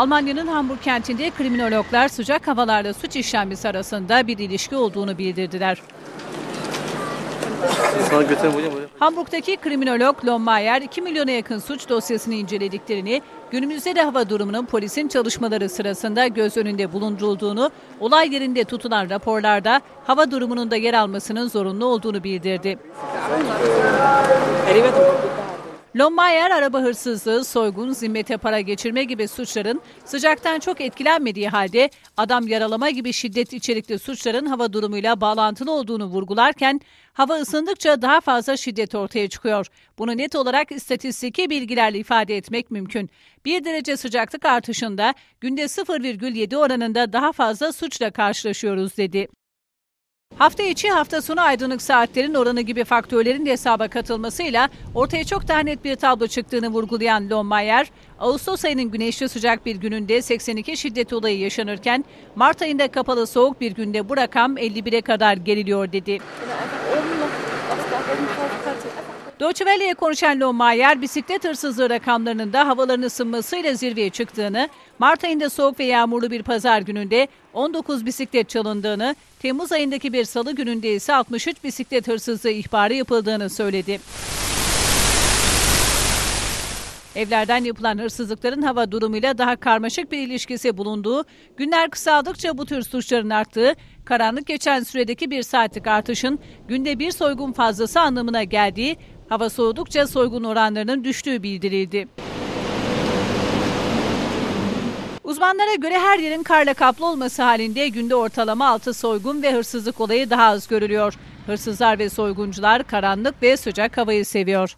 Almanya'nın Hamburg kentinde kriminologlar sıcak havalarda suç işlenmesi arasında bir ilişki olduğunu bildirdiler. Hamburg'daki kriminolog Lommayer 2 milyona yakın suç dosyasını incelediklerini, günümüzde de hava durumunun polisin çalışmaları sırasında göz önünde bulundurulduğunu, olay yerinde tutulan raporlarda hava durumunun da yer almasının zorunlu olduğunu bildirdi. Lommayer araba hırsızlığı, soygun, zimmete para geçirme gibi suçların sıcaktan çok etkilenmediği halde adam yaralama gibi şiddet içerikli suçların hava durumuyla bağlantılı olduğunu vurgularken hava ısındıkça daha fazla şiddet ortaya çıkıyor. Bunu net olarak istatistiki bilgilerle ifade etmek mümkün. 1 derece sıcaklık artışında günde 0,7 oranında daha fazla suçla karşılaşıyoruz dedi. Hafta içi hafta sonu aydınlık saatlerin oranı gibi faktörlerin de hesaba katılmasıyla ortaya çok daha net bir tablo çıktığını vurgulayan Lommayer, Ağustos ayının güneşli sıcak bir gününde 82 şiddet olayı yaşanırken Mart ayında kapalı soğuk bir günde bu rakam 51'e kadar geriliyor dedi. Deutsche Welle'ye konuşan Lohmeier, bisiklet hırsızlığı rakamlarının da havaların ısınmasıyla zirveye çıktığını, Mart ayında soğuk ve yağmurlu bir pazar gününde 19 bisiklet çalındığını, Temmuz ayındaki bir salı gününde ise 63 bisiklet hırsızlığı ihbarı yapıldığını söyledi. Evlerden yapılan hırsızlıkların hava durumuyla daha karmaşık bir ilişkisi bulunduğu, günler kısaldıkça bu tür suçların arttığı, karanlık geçen süredeki bir saatlik artışın günde bir soygun fazlası anlamına geldiği, hava soğudukça soygun oranlarının düştüğü bildirildi. Uzmanlara göre her yerin karla kaplı olması halinde günde ortalama 6 soygun ve hırsızlık olayı daha az görülüyor. Hırsızlar ve soyguncular karanlık ve sıcak havayı seviyor.